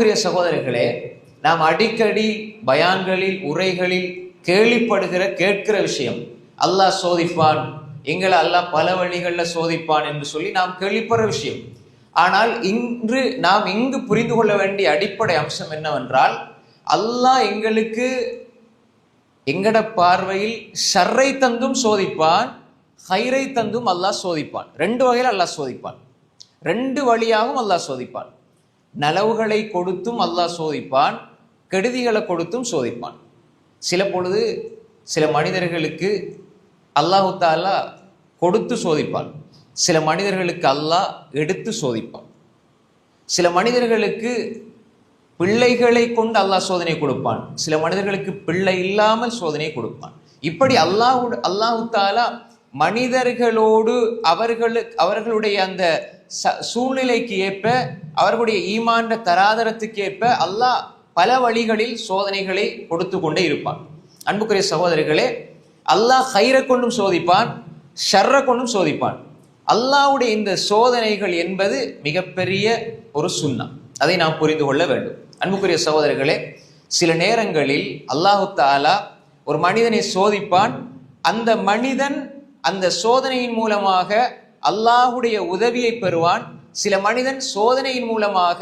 பிரிய சகோதரர்களே நாம் அடிக்கடி பயான்களில் உரைகளில் கேள்விப்படுகிற கேட்கிற விஷயம் அல்லாஹ் சோதிப்பான் எங்களை அல்லாஹ் பல வழிகளில் சோதிப்பான் என்று சொல்லி நாம் கேள்விப்படுற விஷயம். ஆனால் இன்று நாம் இங்கு புரிந்து கொள்ள வேண்டிய அடிப்படை அம்சம் என்னவென்றால் அல்லாஹ் எங்களுக்கு எங்கட பார்வையில் ஷர்ரை தந்தும் சோதிப்பான் ஹைரை தந்தும் அல்லாஹ் சோதிப்பான். ரெண்டு வகையில் அல்லாஹ் சோதிப்பான். ரெண்டு வழியாகவும் அல்லாஹ் சோதிப்பான். நலவுகளை கொடுத்தும் அல்லாஹ் சோதிப்பான் கெடுதிகளை கொடுத்தும் சோதிப்பான். சில பொழுது சில மனிதர்களுக்கு அல்லாஹு தாலா கொடுத்து சோதிப்பான். சில மனிதர்களுக்கு அல்லாஹ் எடுத்து சோதிப்பான். சில மனிதர்களுக்கு பிள்ளைகளை கொண்டு அல்லாஹ் சோதனை கொடுப்பான். சில மனிதர்களுக்கு பிள்ளை இல்லாமல் சோதனை கொடுப்பான். இப்படி அல்லாஹ் அல்லாஹு தாலா மனிதர்களோடு அவர்களுக்கு அவர்களுடைய அந்த ச- சூழ்நிலைக்கு ஏற்ப அவர்களுடைய ஈமாண்ட தராதரத்துக்கு ஏற்ப அல்லாஹ் பல வழிகளில் சோதனைகளை கொடுத்து கொண்டே இருப்பான். அன்புக்குரிய சகோதரர்களே அல்லாஹ் ஹைரை கொண்டும் சோதிப்பான் ஷர்ரை கொண்டும் சோதிப்பான். அல்லாவுடைய இந்த சோதனைகள் என்பது மிகப்பெரிய ஒரு சுண்ணம் அதை நாம் புரிந்து கொள்ள வேண்டும். அன்புக்குரிய சகோதரர்களே சில நேரங்களில் அல்லாஹு தாலா ஒரு மனிதனை சோதிப்பான். அந்த மனிதன் அந்த சோதனையின் மூலமாக அல்லாஹுடைய உதவியை பெறுவான். சில மனிதன் சோதனையின் மூலமாக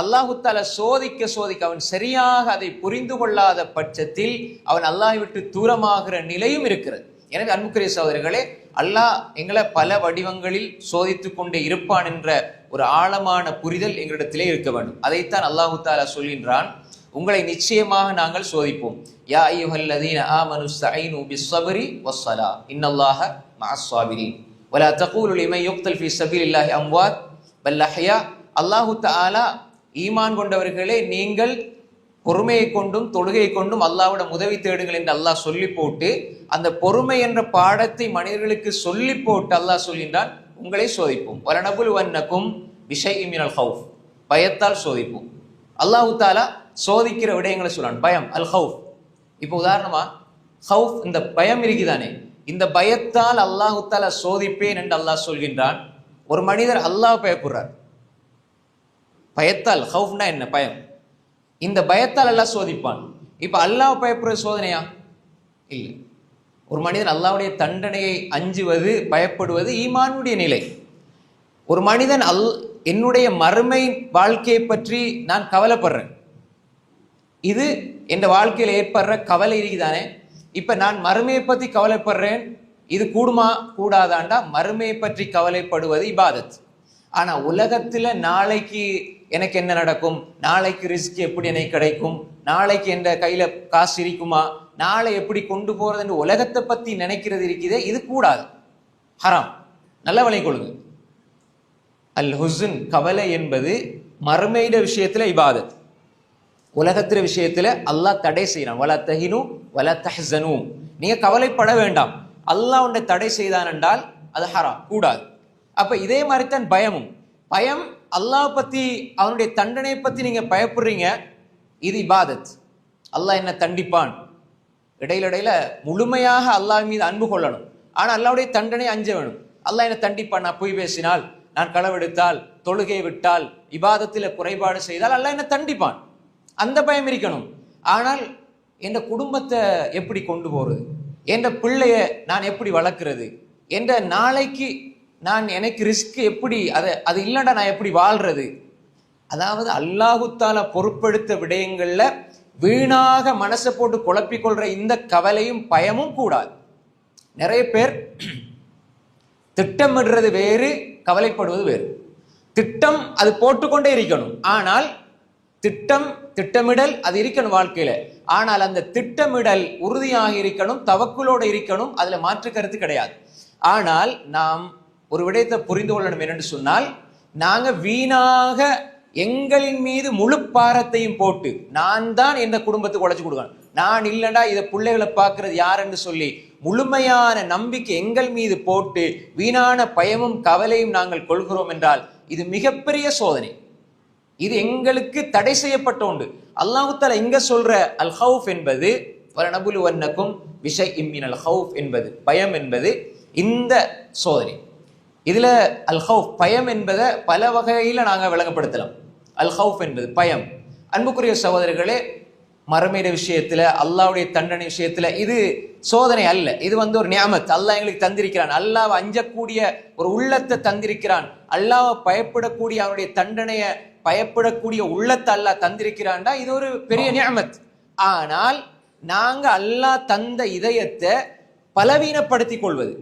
அல்லாஹுத்தால சோதிக்க சோதிக்க அவன் சரியாக அதை புரிந்து கொள்ளாத பட்சத்தில் அவன் அல்லாஹை விட்டு தூரமாகிற நிலையும் இருக்கிறது. எனவே அன்புக்குரிய சகோதரர்களே அல்லாஹ் எங்களை பல வடிவங்களில் சோதித்து கொண்டே இருப்பான் என்ற ஒரு ஆழமான புரிதல் எங்களிடத்திலே இருக்க வேண்டும். அதைத்தான் அல்லாஹு தாலா சொல்கின்றான். உங்களை நிச்சயமாக நாங்கள் சோதிப்போம். யா ஐயுஹல்லதீன ஆமனு ஸ்தஈனு பிஸ்ஸபரி வஸ்ஸலா இன்னல்லாஹ மஅஸ்ஸாபிரீன் வலா தகூலு லிமன் யுக்தல் ஃபீ சபீலில்லாஹி அம்வாத் பல் அஹ்யா அல்லாஹு தஆலா ஈமான் கொண்டவர்களே நீங்கள் பொறுமையை கொண்டும் தொழுகை கொண்டும் அல்லாவிடம் உதவி தேடுங்கள் என்று அல்லாஹ் சொல்லி போட்டு அந்த பொறுமை என்ற பாடத்தை மனிதர்களுக்கு சொல்லி போட்டு அல்லாஹ் சொல்கின்றான் உங்களை சோதிப்போம். வலனபுல் வன்னக்கும் விஷய் மினல் ஹவுஃப் பயத்தால் சோதிப்போம். அல்லாஹு தாலா சோதிக்கிற விடயங்களை சொல்றான். பயம் அல் ஹவுஃப் இப்போ உதாரணமா ஹவுஃப் இந்த பயம் இருக்குதானே? இந்த பயத்தால் அல்லாஹு சோதிப்பேன் என்று அல்லாஹ் சொல்கின்றான். ஒரு மனிதர் அல்லாஹ் பயப்படுறார் பயத்தால் ஹவுஃப்னா என்ன? பயம். இந்த பயத்தால் அல்லாஹ் சோதிப்பான். இப்போ அல்லாஹ் பயப்படுற சோதனையா? இல்லை. ஒரு மனிதன் அல்லாவுடைய தண்டனையை அஞ்சுவது பயப்படுவது ஈமானுடைய நிலை. ஒரு மனிதன் அல் என்னுடைய மறுமை வாழ்க்கையை பற்றி நான் கவலைப்படுறேன். இது என் வாழ்க்கையில் ஏற்படுற கவலை இருக்குதானே? இப்போ நான் மறுமையை பற்றி கவலைப்படுறேன். இது கூடுமா? கூடாதாண்டா. மறுமையை பற்றி கவலைப்படுவது இபாதத். ஆனா உலகத்துல நாளைக்கு எனக்கு என்ன நடக்கும்? நாளைக்கு ரிஸ்க் எப்படி எனக்கு கிடைக்கும்? நாளைக்கு என் கையில காசு இருக்குமா? நாளை எப்படி கொண்டு போறதுன்னு உலகத்தை பத்தி நினைக்கிறது இருக்குதே இது கூடாது. ஹராம். நல்ல வழி கொள்ளுங்க. அல் ஹுசுன் கவலை என்பது மறுமையிட விஷயத்துல இபாதத். உலகத்திற விஷயத்தில் அல்லாஹ் தடை செய்கிறான் வல தஹினு வல தஹ்சனு நீங்கள் கவலைப்பட வேண்டாம். அல்லாஹ் உன்னை தடை செய்தான் என்றால் அது ஹரா கூடாது. அப்போ இதே மாதிரி தான் பயமும். பயம் அல்லாஹ் பற்றி அவனுடைய தண்டனையை பற்றி நீங்கள் பயப்படுறீங்க இது இபாதத். அல்லாஹ் என்ன தண்டிப்பான். இடையிலடையில் முழுமையாக அல்லாஹ் மீது அன்பு கொள்ளணும். ஆனால் அல்லாவுடைய தண்டனை அஞ்ச வேணும். அல்லாஹ் என்ன தண்டிப்பான் நான் பொய் பேசினால் நான் களவெடுத்தால் தொழுகை விட்டால் இபாதத்தில் குறைபாடு செய்தால் அல்லாஹ் என்ன தண்டிப்பான். அந்த பயம் இருக்கணும். ஆனால் என் குடும்பத்தை எப்படி கொண்டு போகிறது என் பிள்ளைய நான் எப்படி வளர்க்குறது? என்ற நாளைக்கு நான் எனக்கு ரிஸ்க் எப்படி அதை அது இல்லைடா நான் எப்படி வாழ்கிறது அதாவது அல்லாஹுத்தால பொருட்படுத்த விடயங்களில் வீணாக மனசை போட்டு குழப்பிக்கொள்கிற இந்த கவலையும் பயமும் கூடாது. நிறைய பேர் திட்டமிடுறது வேறு கவலைப்படுவது வேறு. திட்டம் அது போட்டுக்கொண்டே இருக்கணும். ஆனால் திட்டம் திட்டமிடல் அது இருக்கணும் வாழ்க்கையில. ஆனால் அந்த திட்டமிடல் உறுதியாக இருக்கணும் தவக்குலோடு இருக்கணும் அதுல மாற்று கருத்து கிடையாது. ஆனால் நாம் ஒரு விடயத்தை புரிந்து கொள்ளணும் என்னென்று சொன்னால் நாங்க வீணாக எங்களின் மீது முழு பாரத்தையும் போட்டு நான் தான் எந்த குடும்பத்துக்கு உழைச்சி கொடுக்கணும். நான் இல்லைண்டா இதை பிள்ளைகளை பார்க்கறது யாருன்னு சொல்லி முழுமையான நம்பிக்கை எங்கள் மீது போட்டு வீணான பயமும் கவலையும் நாங்கள் கொள்கிறோம் என்றால் இது மிகப்பெரிய சோதனை. இது எங்களுக்கு தடை செய்யப்பட்ட உண்டு அல்லாஹுத்தால எங்க சொல்ற அல் ஹவுஃப் என்பது நபுலு வன்னக்கும் விஷய் இம்மின் அல் ஹவுஃப் என்பது பயம் என்பது இந்த சோதனை. இதுல அல் ஹவுஃப் பயம் என்பதை பல வகையில நாங்கள் விளங்கப்படுத்தலாம். அல் ஹவுஃப் என்பது பயம். அன்புக்குரிய சகோதரர்களே மரமேட விஷயத்துல அல்லாவுடைய தண்டனை விஷயத்துல இது சோதனை அல்ல. இது வந்து ஒரு நியாமத். அல்லாஹ் எங்களுக்கு தந்திருக்கிறான். அல்லாஹ் அஞ்சக்கூடிய ஒரு உள்ளத்தை தந்திருக்கிறான். அல்லாவை பயப்படக்கூடிய அவனுடைய தண்டனையை பயப்படக்கூடிய உள்ளத்தை அல்லாஹ் தந்திருக்கிறான்டா இது ஒரு பெரிய நியாமத். ஆனால் நாங்க அல்லாஹ் தந்த இதயத்தை பலவீனப்படுத்திக் கொள்வது.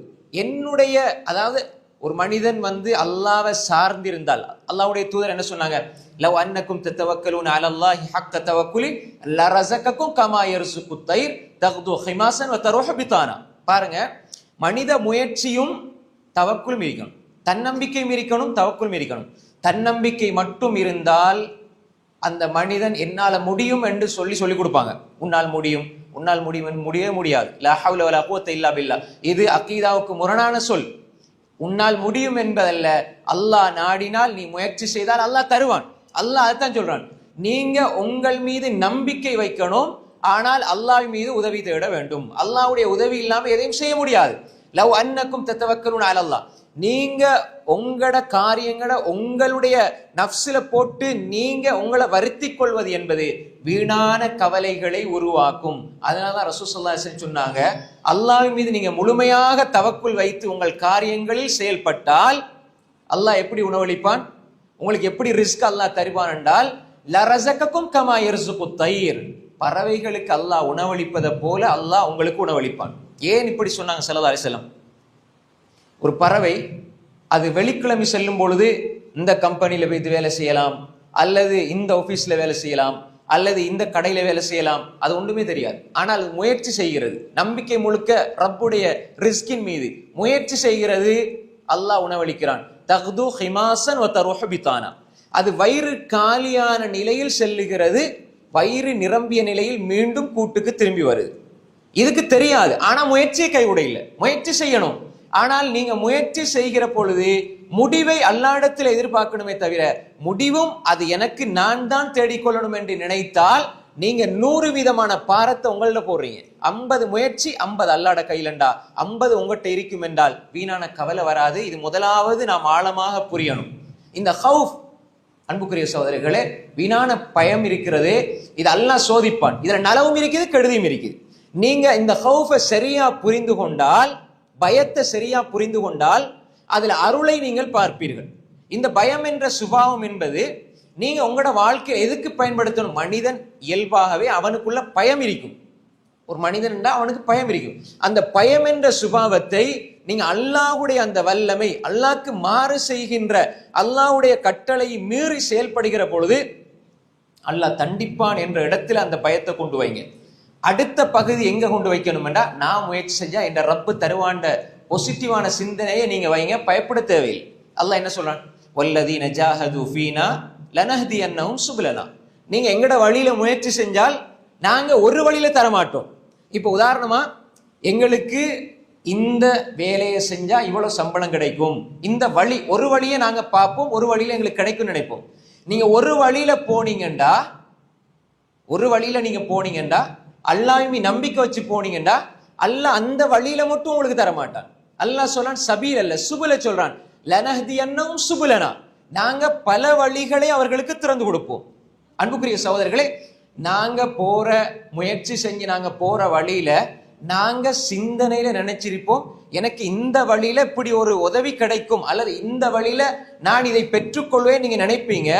என்னுடைய அதாவது ஒரு மனிதன் வந்து அல்லாவை சார்ந்திருந்தால் அல்லாஹ்வுடைய தூதர் என்ன சொன்னாங்க? லவ் அன்னக்கும் தத்தவக்கலூன் அலல்லாஹி ஹக்க தவக்குலி லரஸகக்கும் கமா யர்சுக்கு தைர் தக்து ஹிமாசன் வ தருஹ பிதானா பாருங்க மனித முயற்சியும் தவக்குலும் இருக்கணும். தன்னம்பிக்கையும் இருக்கணும் தவக்குலும் இருக்கணும். தன்னம்பிக்கை மட்டும் இருந்தால் அந்த மனிதன் என்னால் முடியும் என்று சொல்லி சொல்லிக் கொடுப்பாங்க. உன்னால் முடியும் உன்னால் முடியும் என்று முடியவே முடியாது. லா வலா குவத்த இல்லா பில்லா. இது அக்கீதாவுக்கு முரணான சொல். உன்னால் முடியும் என்பதல்ல அல்லாஹ் நாடினால் நீ முயற்சி செய்தால் அல்லாஹ் தருவான். அல்லாஹ் அதுதான் சொல்றான். நீங்க உங்கள் மீது நம்பிக்கை வைக்கணும் ஆனால் அல்லாஹ் மீது உதவி தேட வேண்டும். அல்லாஹ்வுடைய உதவி இல்லாமல் எதையும் செய்ய முடியாது. லவ் அன்னக்கும் தத்தவக்கரும் அலல்லா நீங்க உங்களோட காரியங்களை உங்களுடைய நப்சில போட்டு நீங்க உங்களை வருத்தி கொள்வது என்பது வீணான கவலைகளை உருவாக்கும். அதனாலதான் ரசூசல்லா சொன்னாங்க அல்லாவின் மீது நீங்க முழுமையாக தவக்குள் வைத்து உங்கள் காரியங்களில் செயல்பட்டால் அல்லாஹ் எப்படி உணவளிப்பான்? உங்களுக்கு எப்படி ரிஸ்க் அல்லாஹ் தருவான் என்றால் லரசக்கும் கமா எர்சுக்கு தயிர் பறவைகளுக்கு அல்லாஹ் உணவளிப்பதை போல அல்லாஹ் உங்களுக்கு உணவளிப்பான். ஏன் இப்படி சொன்னாங்க சல்லா அலிசல்லாம் ஒரு பறவை அது வெள்ளிக்கிழமை செல்லும் பொழுது இந்த கம்பெனியில் போய் வேலை செய்யலாம் அல்லது இந்த ஆஃபீஸில் வேலை செய்யலாம் அல்லது இந்த கடையில் வேலை செய்யலாம் அது ஒன்றுமே தெரியாது. ஆனால் அது முயற்சி செய்கிறது. நம்பிக்கை முழுக்க ரப்புடைய ரிஸ்கின் மீது முயற்சி செய்கிறது. அல்லாஹ் உணவளிக்கிறான். தக்து ஹிமாசன் ஒ தருஹபித்தானா அது வயிறு காலியான நிலையில் செல்லுகிறது. வயிறு நிரம்பிய நிலையில் மீண்டும் கூட்டுக்கு திரும்பி வருது. இதுக்கு தெரியாது. ஆனால் முயற்சியை கைவிடையில முயற்சி செய்யணும். ஆனால் நீங்க முயற்சி செய்கிற பொழுது முடிவை அல்லாடத்தில் எதிர்பார்க்கணுமே தவிர முடிவும் அது எனக்கு நான் தான் தேடிக்கொள்ளணும் என்று நினைத்தால் நீங்க நூறு விதமான பாரத்தை உங்கள்ட்ட போடுறீங்க. ஐம்பது முயற்சி ஐம்பது அல்லாட கையிலண்டா. ஐம்பது உங்கள்கிட்ட இருக்கும் என்றால் வீணான கவலை வராது. இது முதலாவது நாம் ஆழமாக புரியணும். இந்த ஹவுஃப் அன்புக்குரிய சோதரிகளே வீணான பயம் இருக்கிறது. இது அல்லா சோதிப்பான். இதுல நலவும் இருக்குது கெடுதியும் இருக்குது. நீங்க இந்த ஹவுஃபை சரியா புரிந்து கொண்டால் பயத்தை சரியா புரிந்து கொண்டால் அதில் அருளை நீங்கள் பார்ப்பீர்கள். இந்த பயம் என்ற சுபாவம் என்பது நீங்க உங்களோட வாழ்க்கையை எதுக்கு பயன்படுத்தணும்? மனிதன் இயல்பாகவே அவனுக்குள்ள பயம் இருக்கும். ஒரு மனிதன் என்றால் அவனுக்கு பயம் இருக்கும். அந்த பயம் என்ற சுபாவத்தை நீங்க அல்லாஹ்வுடைய அந்த வல்லமை அல்லாக்கு மாறு செய்கின்ற அல்லாஹ்வுடைய கட்டளை மீறி செயல்படுகிற பொழுது அல்லாஹ் தண்டிப்பான் என்ற இடத்துல அந்த பயத்தை கொண்டு வைங்க. அடுத்த பகுதி எங்க கொண்டு வைக்கணும்னா நான் முயற்சி செஞ்சா என்ற ரப்பு தருவாண்ட பொசிட்டிவான சிந்தனையை நீங்க வைங்க பயப்பட தேவையில்லை. அல்லாஹ் என்ன சொல்றான்? வல்லதி நஜாஹது ஃபீனா லனஹதி அன்னவும் சுபலனா. நீங்க எங்கட வழியில முயற்சி செஞ்சால் நாங்க ஒரு வழியில தர மாட்டோம் இப்போ உதாரணமா எங்களுக்கு இந்த வேலையை செஞ்சா இவ்வளவு சம்பளம் கிடைக்கும். இந்த வழி ஒரு வழியை நாங்க பார்ப்போம் ஒரு வழியில எங்களுக்கு கிடைக்கும் நினைப்போம். நீங்க ஒரு வழியில போனீங்கண்டா ஒரு வழியில நீங்க போனீங்கண்டா அல்லாஹ்மி நம்பிக்கை வச்சு போனீங்கன்னா அல்லாஹ் அந்த வழியில மட்டும் உங்களுக்கு தர மாட்டான் அல்லாஹ் சொல்றான் சபீல் அல்ல சுபுல சொல்றான். லனஹதி சுபுலனா. நாங்க பல வழிகளை அவர்களுக்கு திறந்து கொடுப்போம். அன்புக்குரிய சகோதரர்களே நாங்க போற முயற்சி செஞ்சு நாங்க போற வழியில நாங்க சிந்தனையில நினைச்சிருப்போம். எனக்கு இந்த வழியில இப்படி ஒரு உதவி கிடைக்கும் அல்லது இந்த வழியில நான் இதை பெற்றுக்கொள்வேன் நீங்க நினைப்பீங்க.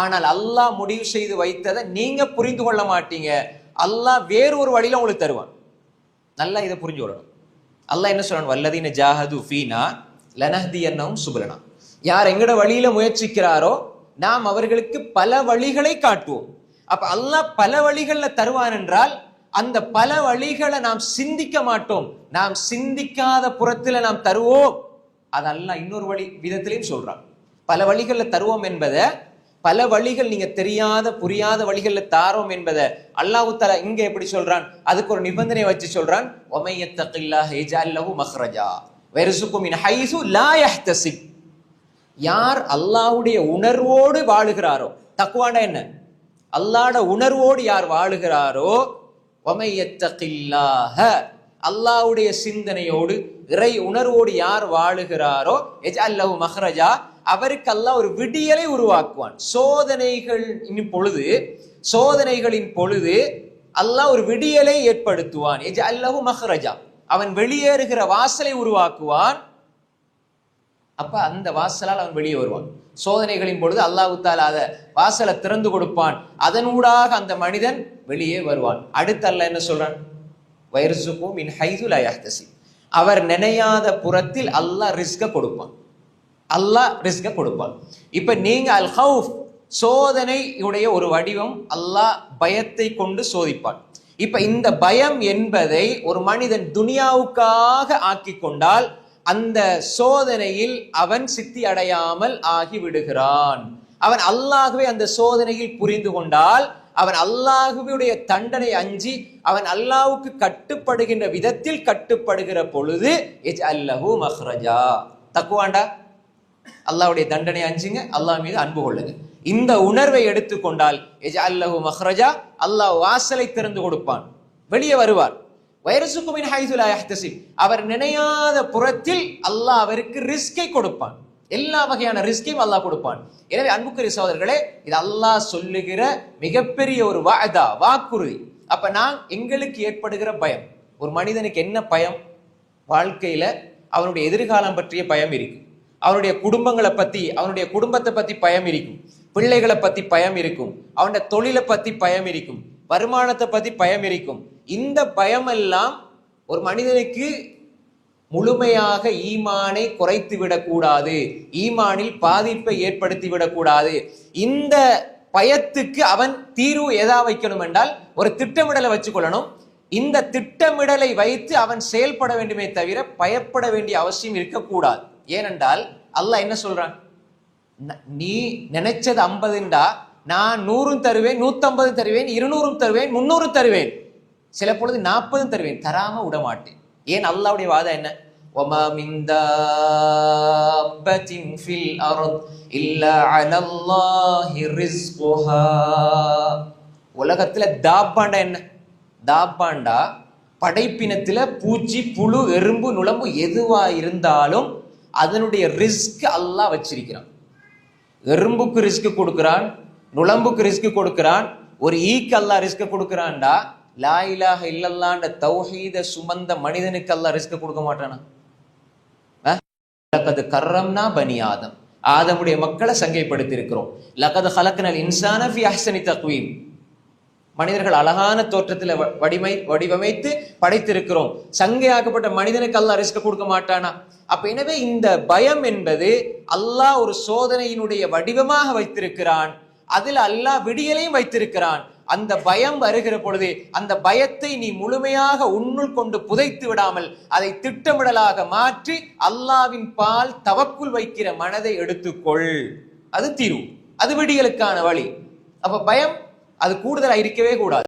ஆனால் அல்லாஹ் முடிவு செய்து வைத்ததை நீங்க புரிந்து கொள்ள மாட்டீங்க. அல்லாஹ் வேறு ஒரு வழியில உங்களுக்கு தருவான். நல்லா இதை புரிஞ்சு கொள்ளணும். அல்லாஹ் என்ன சொல்லணும் வல்லதீன ஜாஹது ஃபீனா லனஹதி என்னவும் சுபலனா. யார் எங்கட வழியில முயற்சிக்கிறாரோ நாம் அவர்களுக்கு பல வழிகளை காட்டுவோம். அப்ப அல்லாஹ் பல வழிகளில் தருவான் என்றால் அந்த பல வழிகளை நாம் சிந்திக்க மாட்டோம். நாம் சிந்திக்காத புறத்துல நாம் தருவோம். அதெல்லாம் இன்னொரு வழி விதத்திலையும் சொல்றான். பல வழிகளில் தருவோம் என்பதை பல வழிகள் நீங்க தெரியாத புரியாத வழிகள்ல தாரோம் என்பதை அல்லாஹு தஆலா இங்க எப்படி சொல்றான்? அதுக்கு ஒரு நிபந்தனை வச்சு சொல்றான். ஒமையத்தகில்லாஹ் யார் அல்லாஹ்வுடைய உணர்வோடு வாழுகிறாரோ? தக்குவான என்ன? அல்லாட உணர்வோடு யார் வாழுகிறாரோ? அல்லாவுடைய சிந்தனையோடு இறை உணர்வோடு யார் வாழுகிறாரோ? எஜ் அல்லவு மஹ்ரஜா. அவருக்கெல்லாம் ஒரு விடியலை உருவாக்குவான். சோதனைகள் இன் பொழுது சோதனைகளின் பொழுது அல்லாஹ் ஒரு விடியலை ஏற்படுத்துவான். அல்லஹு மஹ்ரஜா. அவன் வெளியேறுகிற வாசலை உருவாக்குவான். அப்ப அந்த வாசலால் அவன் வெளியே வருவான். சோதனைகளின் பொழுது அல்லாஹு தாலா அதை வாசலை திறந்து கொடுப்பான். அதனூடாக அந்த மனிதன் வெளியே வருவான். அடுத்து அல்ல என்ன சொல்றான்? வைரசுக்கும் மின் ஹைதுல் அயாஹ்தசி அவர் நினையாத புறத்தில் அல்லாஹ் ரிஸ்க கொடுப்பான். அல்லாஹ் ரிஸ்க கொடுப்பான். இப்போ நீங்க அல் ஹவுஃப் சோதனையுடைய ஒரு வடிவம் அல்லாஹ் பயத்தை கொண்டு சோதிப்பான். இப்ப இந்த பயம் என்பதை ஒரு மனிதன் துனியாவுக்காக ஆக்கி கொண்டால் அந்த சோதனையில் அவன் சித்தி அடையாமல் ஆகி விடுகிறான். அவன் அல்லாகவே அந்த சோதனையில் புரிந்து கொண்டால் அவன் அல்லாஹுடைய தண்டனை அஞ்சி அவன் அல்லாவுக்கு கட்டுப்படுகின்ற விதத்தில் கட்டுப்படுகிற பொழுது அல்லஹூ மஹ்ரஜா. தக்குவாண்டா? அல்லாவுடைய தண்டனை அஞ்சுங்க அல்லாஹ் மீது அன்பு கொள்ளுங்க. இந்த உணர்வை எடுத்துக்கொண்டால் அல்லஹு மஹ்ரஜா அல்லாஹ் வாசலை திறந்து கொடுப்பான். வெளியே வருவார். வைரசுக்குமின் ஹைதுலா யஹ்தசிப் அவர் நினையாத புறத்தில் அல்லாஹ் அவருக்கு ரிஸ்கை கொடுப்பான். எல்லா வகையான ரிஸ்கையும் அல்லாஹ் கொடுப்பான். எனவே அன்புக்குரிய சோதர்களே இது அல்லாஹ் சொல்லுகிற மிகப்பெரிய ஒரு வாதா வாக்குறுதி. அப்ப நான் எங்களுக்கு ஏற்படுகிற பயம். ஒரு மனிதனுக்கு என்ன பயம்? வாழ்க்கையில அவனுடைய எதிர்காலம் பற்றிய பயம் இருக்கு. அவனுடைய குடும்பங்களை பத்தி அவனுடைய குடும்பத்தை பத்தி பயம் இருக்கும். பிள்ளைகளை பத்தி பயம் இருக்கும். அவனுடைய தொழிலை பத்தி பயம் இருக்கும். வருமானத்தை பத்தி பயம் இருக்கும். இந்த பயம் எல்லாம் ஒரு மனிதனுக்கு முழுமையாக ஈமானை குறைத்து விடக்கூடாது. ஈமானில் பாதிப்பை ஏற்படுத்தி விடக்கூடாது. இந்த பயத்துக்கு அவன் தீர்வு எதா வைக்கணும் என்றால் ஒரு திட்டமிடலை வச்சுக்கொள்ளணும். இந்த திட்டமிடலை வைத்து அவன் செயல்பட வேண்டுமே தவிர பயப்பட வேண்டிய அவசியம் இருக்கக்கூடாது. ஏனென்றால் அல்லாஹ் என்ன சொல்றான் ந- நீ நினைச்சது ஐம்பதுண்டா நான் நூறும் தருவேன் நூத்தம்பதும் தருவேன் இருநூறும் தருவேன் முன்னூறும் தருவேன் சில பொழுது நாற்பதும் தருவேன் தராம விட மாட்டேன் ஏன் அல்லாவுடைய வாதம் என்ன وَمَا مِن دَابَّةٍ فِي الْأَرْضِ إِلَّا عَلَى اللَّهِ رِزْقُهَا உலகத்துல தாப்பாண்டா என்ன தாப்பாண்டா படைப்பினத்துல பூச்சி புழு எறும்பு நுளம்பு எதுவா இருந்தாலும் அதனுடைய ரிஸ்க் அல்லாஹ் வச்சிருக்கிறான். எறும்புக்கு ரிஸ்க் கொடுக்கிறான் நுழம்புக்கு ரிஸ்க் கொடுக்கிறான் ஒரு ஈக்கு அல்லாஹ் ரிஸ்க் கொடுக்கிறான்டா லா இல்லல்லாண்ட தௌஹீத சுமந்த மனிதனுக்கு அல்லாஹ் ரிஸ்க் கொடுக்க மாட்டானா? லக்கது கர்ரம்னா பனி ஆதம். ஆதமுடைய மக்களை சங்கைப்படுத்தி இருக்கிறோம் லகது ஹலக்கனல் இன்சான ஃபி அஹ்சனி தக்வீம். மனிதர்கள் அழகான தோற்றத்துல வ- வடிமை வடிவமைத்து படைத்திருக்கிறோம். சங்கையாக்கப்பட்ட மனிதனுக்கு அல்லாஹ் ரிஸ்க் கொடுக்க மாட்டானா? அப்ப எனவே இந்த பயம் என்பது அல்லாஹ் ஒரு சோதனையினுடைய வடிவமாக வைத்திருக்கிறான். அதில் அல்லாஹ் விடியலையும் வைத்திருக்கிறான். அந்த பயம் வருகிற பொழுது அந்த பயத்தை நீ முழுமையாக உன்னுள் கொண்டு புதைத்து விடாமல் அதை திட்டமிடலாக மாற்றி அல்லாவின் பால் தவக்குள் வைக்கிற மனதை எடுத்துக்கொள். அது தீர்வு. அது விடியலுக்கான வழி. அப்ப பயம் அது கூடுதலாக இருக்கவே கூடாது.